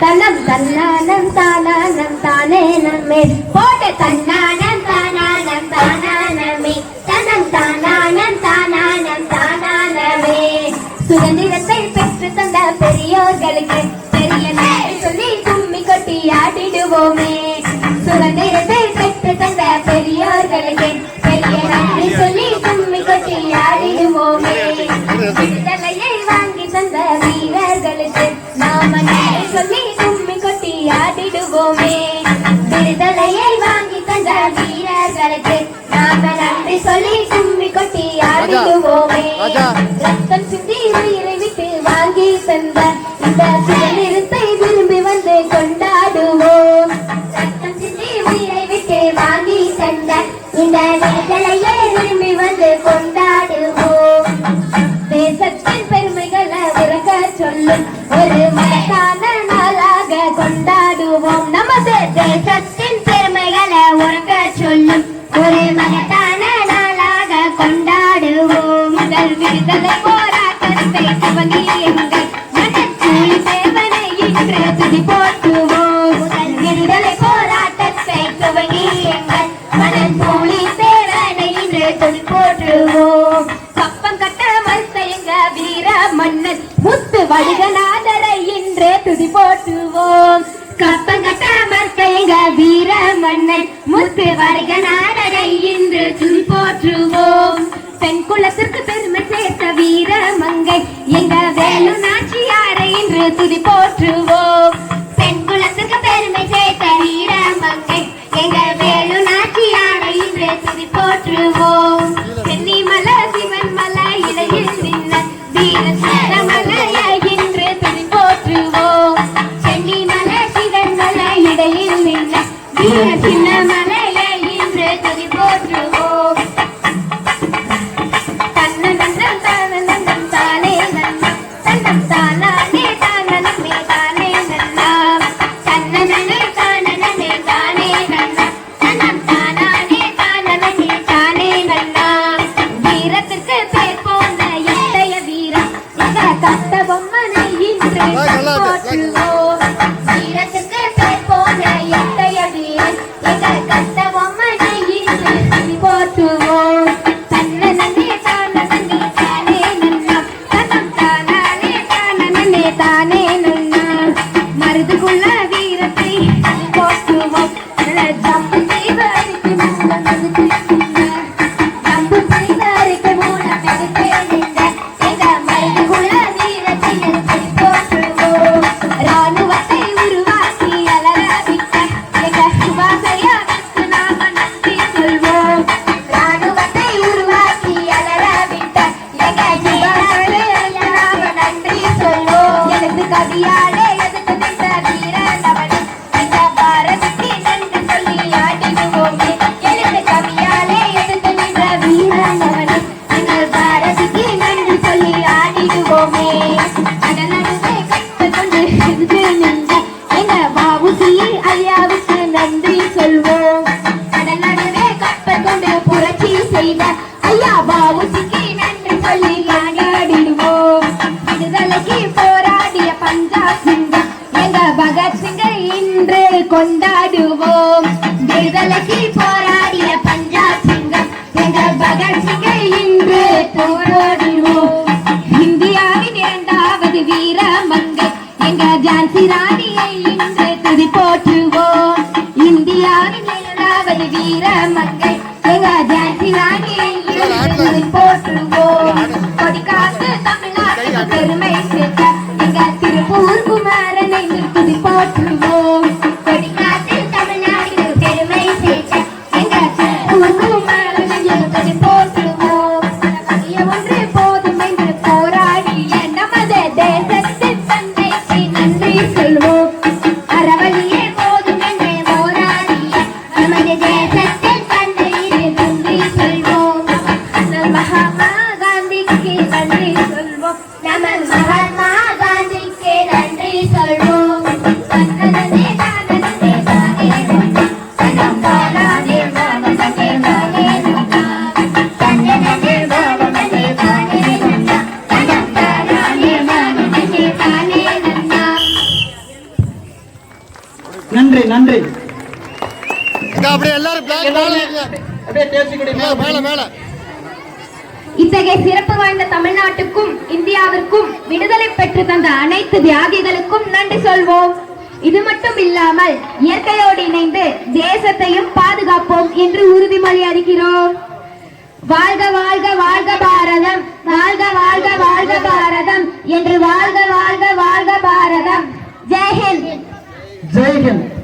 தன்னம் தன்னானம் தானானம் தானே நம்மே. போட்டு தன்னானம் தானானம் தானானமே. தன்னம் தானானம் தானானம் தானானமே. சுதந்திரத்தை பெற்று தந்த பெரியோர்களுக்கு பெரிய சொல்லி கும்மி கொட்டி ஆடிடுவோமே சுதந்திரத்தை பெற்று தந்த பெரியோர்களுக்கு பெரிய சொல்லி கும்மி கொட்டி ஆடிடுவோமே ஆடிடுவோமே விடுதலையை வாங்கி தந்த வீரர்களுக்கு நாம நன்றி சொல்லி கும்மி கொட்டி ஆடிடுவோமே. ரத்தம் சிந்தி உயிரை விட்டு வாங்கி தந்த இந்த சுதந்திரத்தை விரும்பி வந்து கொண்டாடுவோம். ரத்தம் சிந்தி உயிரை விட்டு வாங்கி தந்த இந்த விடுதலையை விரும்பி வந்து கொண்டாடுவோம். தேசத்தின் பெருமைகளை உறக்க சொல்லும் ஒரு மகத்தான நாம சேர்த்து சத்தின் பெருமைகளை உறக்க சொல்லும். ஒரு மகத்தான நாளாக கொண்டாடுவோம். முதல் விடுதலை போராட்டத்தை துவங்கி எங்கள் மனச்சூழி தேவனை இன்று துதி போற்றுவோம். முதல் விடுதலை போராட்டத்தை துவங்கி எங்கள் மனம் போலி சேவனை இன்று துதி போற்றுவோம். கப்பம் கட்ட மறுத்த வீர மன்னன். முத்து வடிகநாதரை இன்று துதி போற்றுவோம். கப்பம் கட்ட வீர மன்னன். முத்து வடுகநாதரை இன்று துதி போற்றுவோம். பெண் குலத்திற்கு பெருமை சேர்த்த வீர மங்கை. எங்க வேலு நாச்சியாரை இன்று துதி போற்றுவோம். like கொண்டாடுவோம். விடுதலைக்கு போராடிய பஞ்சாப் சிங்கம் எங்க பகத்சிங்கை இன்று போராடுவோம் இந்தியாவின் இரண்டாவது வீர மங்கை எங்கள் ஜான்சி ராணியை இன்று துதி போற்றுவோம். இந்தியாவின் இரண்டாவது வீர மங்கை எங்கள் ஜான்சி ராணியை இன்று துதி போற்றுவோம். கொடிக்காத்து தமிழ்நாட்டின் பெருமை ¡Ay, ay! நன்றி. இத்தகைய சிறப்பு வாய்ந்த தமிழ்நாட்டுக்கும் இந்தியாவிற்கும் விடுதலை பெற்று தந்த அனைத்து தியாகிகளுக்கும் நன்றி சொல்வோம். இது மட்டும் இல்லாமல் இயற்கையோடு இணைந்து தேசத்தையும் பாதுகாப்போம் என்று உறுதிமொழி அறிகிறோம் வாழ்க வாழ்க வாழ்க பாரதம். வாழ்க வாழ்க வாழ்க பாரதம். என்று வாழ்க வாழ்க வாழ்க பாரதம். ஜெய்ஹிந்த் ஜெய்ஹிந்த்